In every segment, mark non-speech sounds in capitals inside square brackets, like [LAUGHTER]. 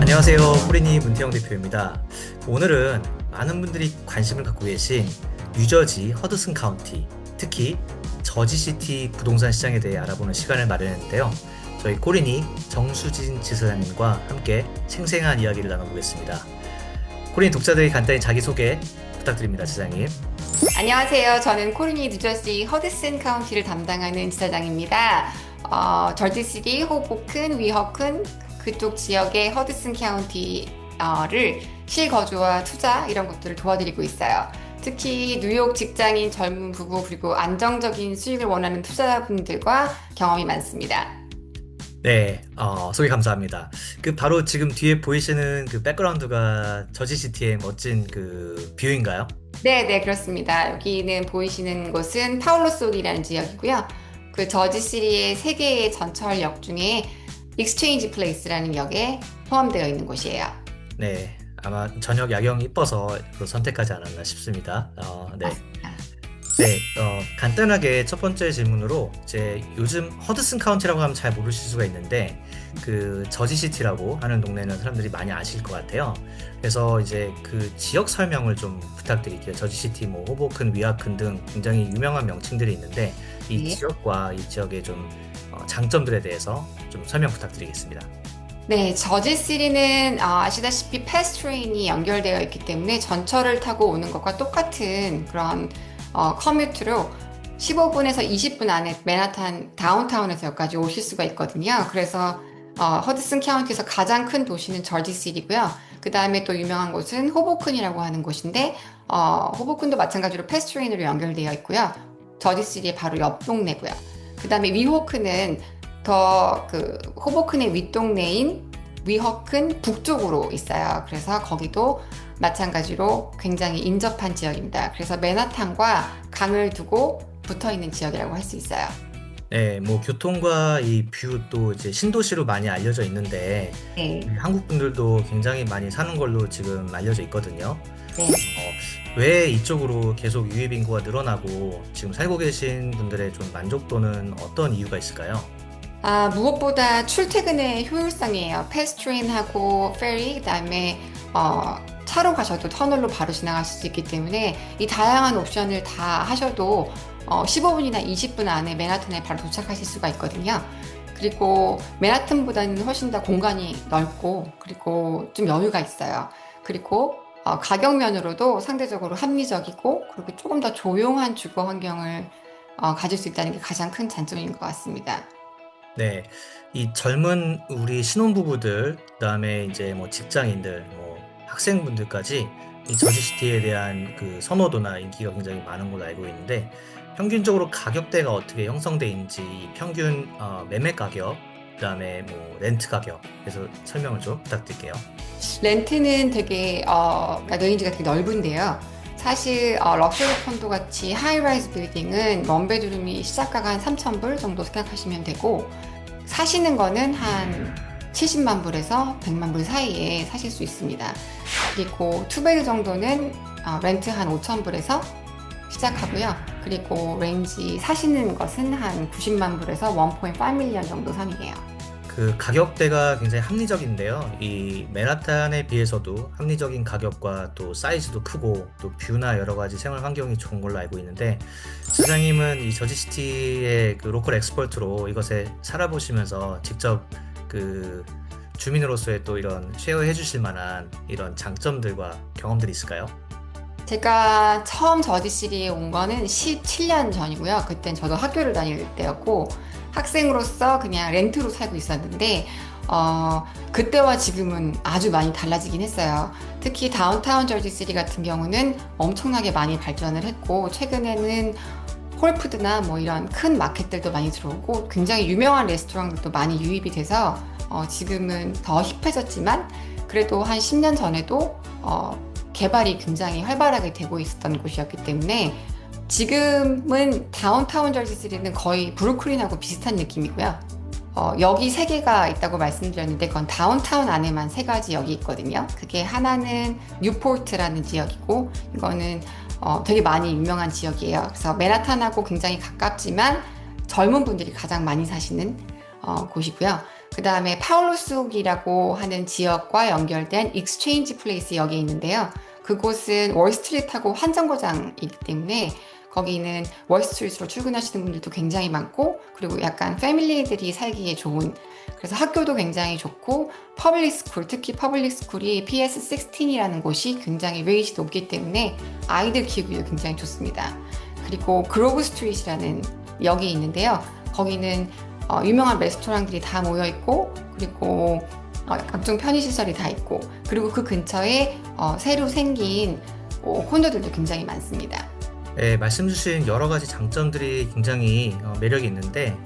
안녕하세요. 호리니 문태영 대표입니다. 오늘은 많은 분들이 관심을 갖고 계신 뉴저지 허드슨 카운티, 특히 저지시티 부동산 시장에 대해 알아보는 시간을 마련했는데요. 저희 코리니 정수진 지사장님과 함께 생생한 이야기를 나눠보겠습니다. 코리니 독자들이 간단히 자기소개 부탁드립니다, 지사장님. 안녕하세요. 저는 코르니 뉴저지 허드슨 카운티를 담당하는 지사장입니다. 어, 절지시티, 호보큰, 위허큰 그쪽 지역의 허드슨 카운티를 실거주와 투자 이런 것들을 도와드리고 있어요. 특히 뉴욕 직장인 젊은 부부 그리고 안정적인 수익을 원하는 투자자분들과 경험이 많습니다. 네, 어, 소개 감사합니다. 그 바로 지금 뒤에 보이시는 그 백그라운드가 저지시티의 멋진 그 뷰인가요? 네, 네, 그렇습니다. 여기는 보이시는 곳은 파울로솔이라는 지역이고요. 그 저지시리의 세 개의 전철역 중에 익스체인지 플레이스라는 역에 포함되어 있는 곳이에요. 네, 아마 저녁 야경이 이뻐서 그 선택하지 않았나 싶습니다. 어, 네. 맞습니다. 네, 어, 간단하게 첫 번째 질문으로 이제 요즘 허드슨 카운티라고 하면 잘 모르실 수가 있는데 그 저지시티라고 하는 동네는 사람들이 많이 아실 것 같아요. 그래서 이제 그 지역 설명을 좀 부탁드릴게요. 저지시티, 뭐 호보큰, 위아큰 등 굉장히 유명한 명칭들이 있는데 이 네. 지역과 이 지역의 좀 어, 장점들에 대해서 좀 설명 부탁드리겠습니다. 네, 저지시리는 어, 아시다시피 패스 트레인이 연결되어 있기 때문에 전철을 타고 오는 것과 똑같은 그런 어, 커뮤트로 15분에서 20분 안에 맨하탄 다운타운에서 여기까지 오실 수가 있거든요. 그래서 어, 허드슨 카운티에서 가장 큰 도시는 저지시리고요. 그 다음에 또 유명한 곳은 호보큰이라고 하는 곳인데 어, 호보큰도 마찬가지로 패스 트레인으로 연결되어 있고요. 저지시리의 바로 옆 동네고요. 그 다음에 위호크는 더 그 호보큰의 윗동네인 위허큰 북쪽으로 있어요. 그래서 거기도 마찬가지로 굉장히 인접한 지역입니다. 그래서 맨하탄과 강을 두고 붙어 있는 지역이라고 할 수 있어요. 네, 뭐 교통과 이 뷰 또 이제 신도시로 많이 알려져 있는데 네. 한국 분들도 굉장히 많이 사는 걸로 지금 알려져 있거든요. 네. 왜 이쪽으로 계속 유입 인구가 늘어나고 지금 살고 계신 분들의 좀 만족도는 어떤 이유가 있을까요? 아, 무엇보다 출퇴근의 효율성이에요. 패스트레인하고 페리, 그다음에 어, 차로 가셔도 터널로 바로 지나가실 수 있기 때문에 이 다양한 옵션을 다 하셔도 어, 15분이나 20분 안에 맨하튼에 바로 도착하실 수가 있거든요. 그리고 맨하튼보다는 훨씬 더 공간이 넓고 그리고 좀 여유가 있어요. 그리고 어, 가격 면으로도 상대적으로 합리적이고 그리고 조금 더 조용한 주거 환경을 어, 가질 수 있다는 게 가장 큰 장점인 것 같습니다. 네, 이 젊은 우리 신혼부부들, 그다음에 이제 뭐 직장인들, 뭐 학생분들까지 이 저지시티에 대한 그 선호도나 인기가 굉장히 많은 걸로 알고 있는데 평균적으로 가격대가 어떻게 형성돼 있는지 이 평균 어, 매매 가격, 그다음에 뭐 렌트 가격에서 설명을 좀 부탁드릴게요. 렌트는 되게 어, 레인지가 되게 넓은데요. 사실 어, 럭셔리 콘도 같이 하이라이즈 빌딩은 원베드룸이 시작가가 한 3,000불 정도 생각하시면 되고 사시는 거는 한 70만 불에서 100만 불 사이에 사실 수 있습니다. 그리고 투베드 정도는 어, 렌트 한 5천 불에서 시작하고요. 그리고 레인지 사시는 것은 한 90만 불에서 1.5 밀리언 정도 선이에요. 그 가격대가 굉장히 합리적인데요. 이 맨하탄에 비해서도 합리적인 가격과 또 사이즈도 크고 또 뷰나 여러 가지 생활 환경이 좋은 걸로 알고 있는데 사장님은 이 저지시티의 그 로컬 엑스퍼트로 이것에 살아보시면서 직접 그 주민으로서의 또 이런 쉐어해 주실 만한 이런 장점들과 경험들이 있을까요? 제가 처음 저지시리에 온 거는 17년 전이고요. 그땐 저도 학교를 다닐 때였고 학생으로서 그냥 렌트로 살고 있었는데 어, 그때와 지금은 아주 많이 달라지긴 했어요. 특히 다운타운 저지 시리 같은 경우는 엄청나게 많이 발전을 했고 최근에는 홀푸드나 뭐 이런 큰 마켓들도 많이 들어오고 굉장히 유명한 레스토랑들도 많이 유입이 돼서 어, 지금은 더 힙해졌지만 그래도 한 10년 전에도 어, 개발이 굉장히 활발하게 되고 있었던 곳이었기 때문에 지금은 다운타운 저지시리는 거의 브루클린하고 비슷한 느낌이고요. 어, 여기 세 개가 있다고 말씀드렸는데 그건 다운타운 안에만 세 가지 역이 있거든요. 그게 하나는 뉴포트라는 지역이고 이거는 어, 되게 많이 유명한 지역이에요. 그래서 맨하탄하고 굉장히 가깝지만 젊은 분들이 가장 많이 사시는 어, 곳이고요. 그 다음에 파울로스옥이라고 하는 지역과 연결된 익스체인지 플레이스 여기에 있는데요. 그곳은 월스트리트하고 환전거장이기 때문에 거기는 월스트리트로 출근하시는 분들도 굉장히 많고 그리고 약간 패밀리들이 살기에 좋은 그래서 학교도 굉장히 좋고 퍼블릭 스쿨 특히 퍼블릭 스쿨이 PS16이라는 곳이 굉장히 웨이시 높기 때문에 아이들 키우기도 굉장히 좋습니다. 그리고 그로브 스트리트라는 역이 있는데요. 거기는 어, 유명한 레스토랑들이 다 모여 있고 그리고 어, 각종 편의 시설이 다 있고 그리고 그 근처에 어, 새로 생긴 어, 콘도들도 굉장히 많습니다. 네, 말씀 주신 여러 가지 장점들이 굉장히 어, 매력이 있는데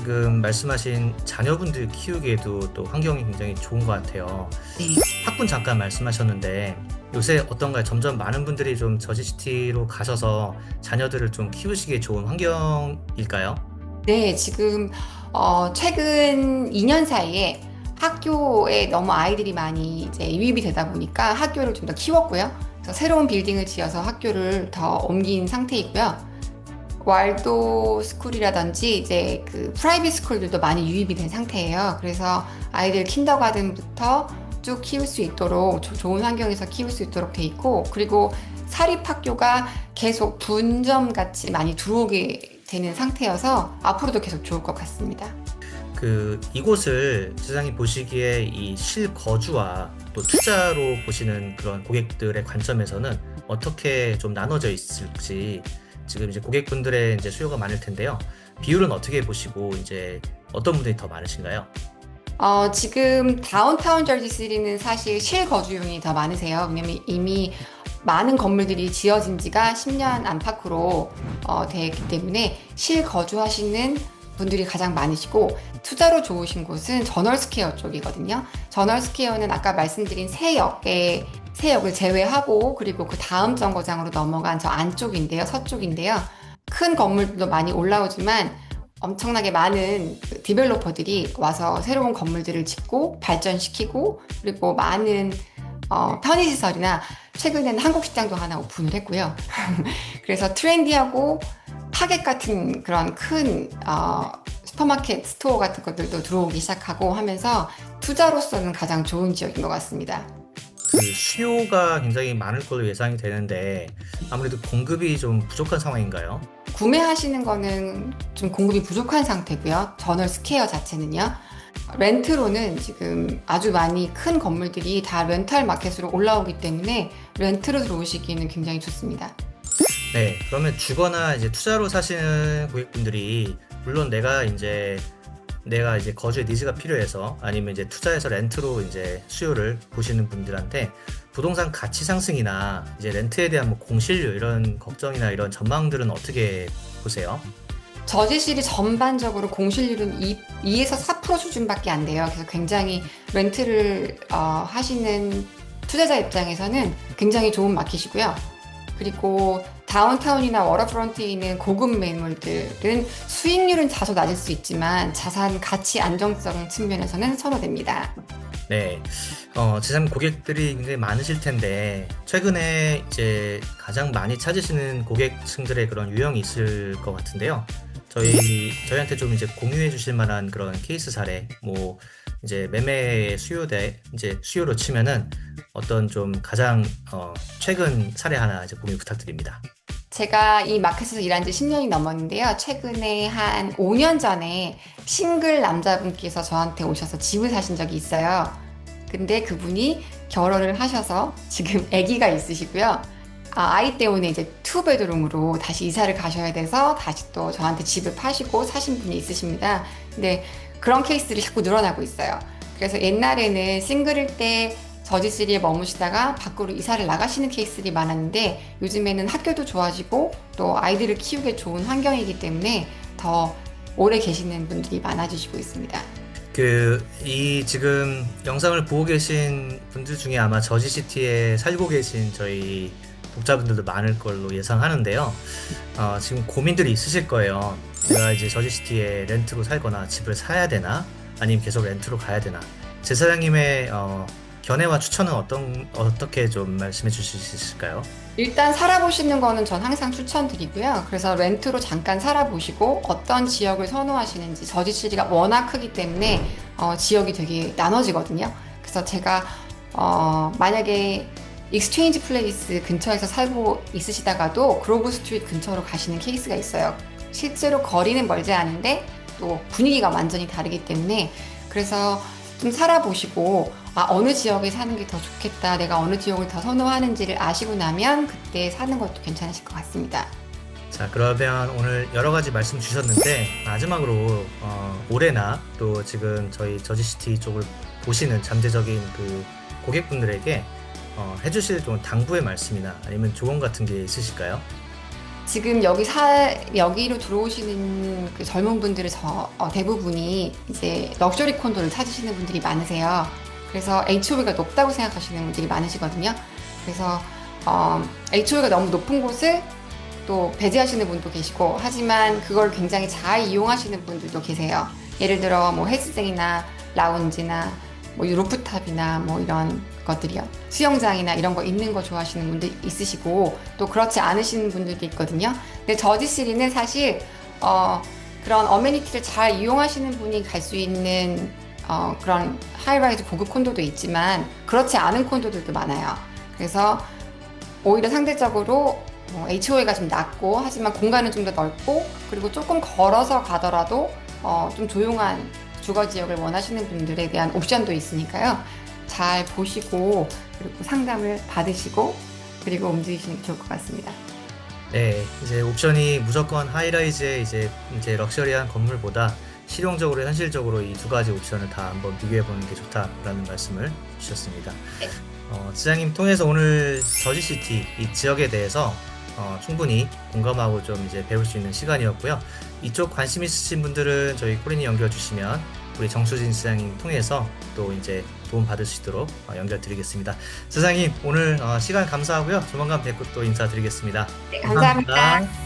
지금 말씀하신 자녀분들 키우기에도 또 환경이 굉장히 좋은 것 같아요. 네. 학군 잠깐 말씀하셨는데 요새 어떤가요? 점점 많은 분들이 좀 저지시티로 가셔서 자녀들을 좀 키우시기에 좋은 환경일까요? 네, 지금 어, 최근 2년 사이에 학교에 너무 아이들이 많이 이제 유입이 되다 보니까 학교를 좀 더 키웠고요. 새로운 빌딩을 지어서 학교를 더 옮긴 상태이고요. 왈도 스쿨이라든지 이제 그 프라이빗 스쿨들도 많이 유입이 된 상태예요. 그래서 아이들 킨더가든부터 쭉 키울 수 있도록 조- 좋은 환경에서 키울 수 있도록 돼 있고 그리고 사립학교가 계속 분점 같이 많이 들어오게 되는 상태여서 앞으로도 계속 좋을 것 같습니다. 그 이곳을 지사장님 보시기에 이 실거주와 또 투자로 보시는 그런 고객들의 관점에서는 어떻게 좀 나눠져 있을지 지금 이제 고객분들의 이제 수요가 많을 텐데요. 비율은 어떻게 보시고 이제 어떤 분들이 더 많으신가요? 어, 지금 다운타운 저지시티는 사실 실거주용이 더 많으세요. 왜냐면 이미 많은 건물들이 지어진 지가 10년 안팎으로 어, 되어 있기 때문에 실거주하시는 분들이 가장 많으시고 투자로 좋으신 곳은 저널스퀘어 쪽이거든요. 저널스퀘어는 아까 말씀드린 세 역의 세 역을 제외하고 그리고 그 다음 정거장으로 넘어간 저 안쪽인데요. 서쪽인데요. 큰 건물들도 많이 올라오지만 엄청나게 많은 그 디벨로퍼들이 와서 새로운 건물들을 짓고 발전시키고 그리고 많은 어, 편의시설이나 최근에는 한국 식당도 하나 오픈을 했고요. [LAUGHS] 그래서 트렌디하고 타겟 같은 그런 큰 어, 슈퍼마켓 스토어 같은 것들도 들어오기 시작하고 하면서 투자로서는 가장 좋은 지역인 것 같습니다. 그 수요가 굉장히 많을 걸로 예상이 되는데 아무래도 공급이 좀 부족한 상황인가요? 구매하시는 거는 좀 공급이 부족한 상태고요. 저널 스퀘어 자체는요. 렌트로는 지금 아주 많이 큰 건물들이 다 렌탈 마켓으로 올라오기 때문에 렌트로 들어오시기에는 굉장히 좋습니다. 네, 그러면 주거나 이제 투자로 사시는 고객분들이 물론 내가 이제 내가 이제 거주의 니즈가 필요해서 아니면 이제 투자해서 렌트로 이제 수요를 보시는 분들한테 부동산 가치 상승이나 이제 렌트에 대한 뭐 공실료 이런 걱정이나 이런 전망들은 어떻게 보세요? 저지실이 전반적으로 공실률은 2, 2에서 4% 수준밖에 안 돼요. 그래서 굉장히 렌트를 어, 하시는 투자자 입장에서는 굉장히 좋은 마켓이고요. 그리고 다운타운이나 워터프런트에 있는 고급 매물들은 수익률은 다소 낮을 수 있지만 자산 가치 안정성 측면에서는 선호됩니다. 네, 어, 지상 고객들이 굉장히 많으실 텐데 최근에 이제 가장 많이 찾으시는 고객층들의 그런 유형이 있을 것 같은데요. 저희 저희한테 좀 이제 공유해 주실 만한 그런 케이스 사례, 뭐 이제 매매 수요 대 이제 수요로 치면은 어떤 좀 가장 어, 최근 사례 하나 이제 공유 부탁드립니다. 제가 이 마켓에서 일한 지 10년이 넘었는데요. 최근에 한 5년 전에 싱글 남자분께서 저한테 오셔서 집을 사신 적이 있어요. 근데 그분이 결혼을 하셔서 지금 [LAUGHS] 아기가 있으시고요. 아, 아이 때문에 이제 투베드룸으로 다시 이사를 가셔야 돼서 다시 또 저한테 집을 파시고 사신 분이 있으십니다. 근데 그런 케이스들이 자꾸 늘어나고 있어요. 그래서 옛날에는 싱글일 때 저지시리에 머무시다가 밖으로 이사를 나가시는 케이스들이 많았는데 요즘에는 학교도 좋아지고 또 아이들을 키우기 좋은 환경이기 때문에 더 오래 계시는 분들이 많아지시고 있습니다. 그 이 지금 영상을 보고 계신 분들 중에 아마 저지 시티에 살고 계신 저희 독자분들도 많을 걸로 예상하는데요. 어, 지금 고민들이 있으실 거예요. 내가 이제 저지시티에 렌트로 살거나 집을 사야 되나? 아니면 계속 렌트로 가야 되나? 제 사장님의 어, 견해와 추천은 어떤 어떻게 좀 말씀해 주실 수 있을까요? 일단 살아보시는 거는 전 항상 추천드리고요. 그래서 렌트로 잠깐 살아보시고 어떤 지역을 선호하시는지 저지시리가 워낙 크기 때문에 어, 지역이 되게 나눠지거든요. 그래서 제가 어, 만약에 익스체인지 플레이스 근처에서 살고 있으시다가도 그로브 스트리트 근처로 가시는 케이스가 있어요. 실제로 거리는 멀지 않은데 또 분위기가 완전히 다르기 때문에 그래서 좀 살아보시고 아 어느 지역에 사는 게 더 좋겠다 내가 어느 지역을 더 선호하는지를 아시고 나면 그때 사는 것도 괜찮으실 것 같습니다. 자, 그러면 오늘 여러 가지 말씀 주셨는데 마지막으로 어, 올해나 또 지금 저희 저지시티 쪽을 보시는 잠재적인 그 고객분들에게 어, 해주실 좀 당부의 말씀이나 아니면 조언 같은 게 있으실까요? 지금 여기 사 여기로 들어오시는 그 젊은 분들의 저, 어, 대부분이 이제 럭셔리 콘도를 찾으시는 분들이 많으세요. 그래서 HOV가 높다고 생각하시는 분들이 많으시거든요. 그래서 어, HOV가 너무 높은 곳을 또 배제하시는 분도 계시고 하지만 그걸 굉장히 잘 이용하시는 분들도 계세요. 예를 들어 뭐 헬스장이나 라운지나 뭐 루프탑이나 뭐 이런 것들이요. 수영장이나 이런 거 있는 거 좋아하시는 분들 있으시고 또 그렇지 않으시는 분들도 있거든요. 근데 저지시리는 사실 어, 그런 어메니티를 잘 이용하시는 분이 갈 수 있는 어, 그런 하이라이즈 고급 콘도도 있지만 그렇지 않은 콘도들도 많아요. 그래서 오히려 상대적으로 뭐 HOA가 좀 낮고 하지만 공간은 좀 더 넓고 그리고 조금 걸어서 가더라도 어, 좀 조용한 주거 지역을 원하시는 분들에 대한 옵션도 있으니까요. 잘 보시고 그리고 상담을 받으시고 그리고 움직이시는 게 좋을 것 같습니다. 네, 이제 옵션이 무조건 하이라이즈의 이제 이제 럭셔리한 건물보다 실용적으로 현실적으로 이 두 가지 옵션을 다 한번 비교해 보는 게 좋다라는 말씀을 주셨습니다. 네. 어, 지장님 통해서 오늘 저지시티 이 지역에 대해서 어, 충분히 공감하고 좀 이제 배울 수 있는 시간이었고요. 이쪽 관심 있으신 분들은 저희 코린이 연결 주시면 우리 정수진 지장님 통해서 또 이제 도움 받을 수 있도록 어, 연결 드리겠습니다. 지장님 오늘 어, 시간 감사하고요. 조만간 뵙고 또 인사드리겠습니다. 네, 감사합니다.